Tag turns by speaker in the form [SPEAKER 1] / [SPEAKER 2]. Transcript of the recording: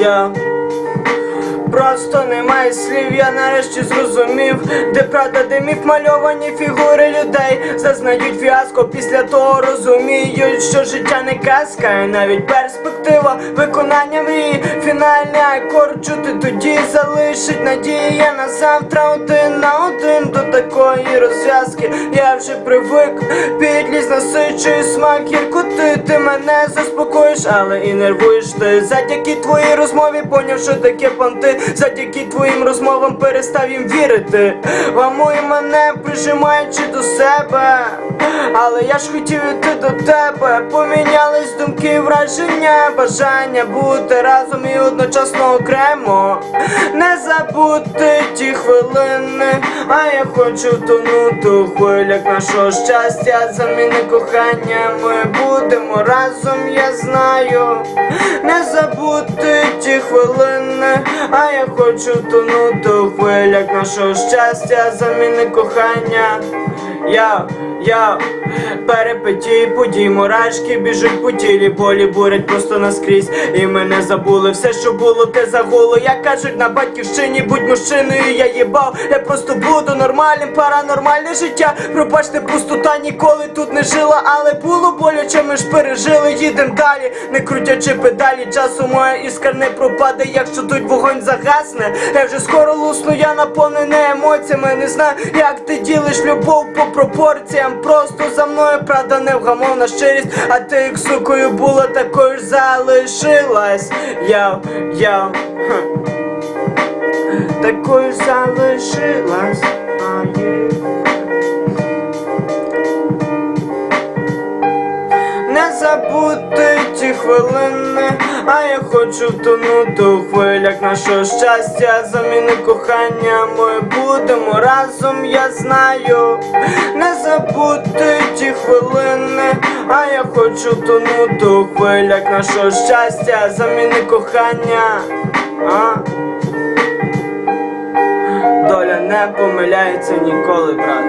[SPEAKER 1] я. Просто немає слів, я нарешті зрозумів, де правда, де міф мальовані фігури людей зазнають фіаско, після того розуміють, що життя не казка, і навіть перспектива виконання мрії, фінальний акорд чути тоді залишить надія на завтра один на один до такої розв'язки. Я вже привик, підлість насичує смак гіркоти, ти мене заспокоїш, але і нервуєш ти. Завдяки твоїй розмові поняв, що таке понти. Завдяки твоїм розмовам перестав їм вірити. Вамує мене, прижимаючи до себе. Але я ж хотів іти до тебе. Помінялись думки, враження, бажання бути разом і одночасно окремо. Не забути ті хвилини, а я хочу тонути у хвилях нашого щастя. Заміни кохання, ми будемо разом, я знаю. Не забути ті хвилини, а я хочу тонути у хвилях нашого щастя, заміни кохання. Я, я, перепиті подій, мурашки біжуть по тілі, болі бурять просто наскрізь. І мене забули, все, що було, те загуло. Як кажуть на батьківщині, будь мужчиною, я їбав. Я просто буду нормальним, паранормальне життя. Пробачте, пустота ніколи тут не жила, але було боляче, ми ж пережили, їдем далі, не крутячи педалі, часу моя іскра не пропаде, якщо тут вогонь загасне. Я вже скоро лусну, я наповнений емоціями. Не знаю, як ти ділиш любов по пропорціям. Просто за мною правда невгамовна щирість, а ти як сукою була, такою ж залишилась. Я, я, такою ж залишилась. Хвилини, а я хочу втонути у хвилях нашого щастя, заміни кохання, ми будемо разом, я знаю. Не забути ті хвилини, а я хочу втонути у хвилях нашого щастя, заміни кохання. А? Доля не помиляється ніколи, брат.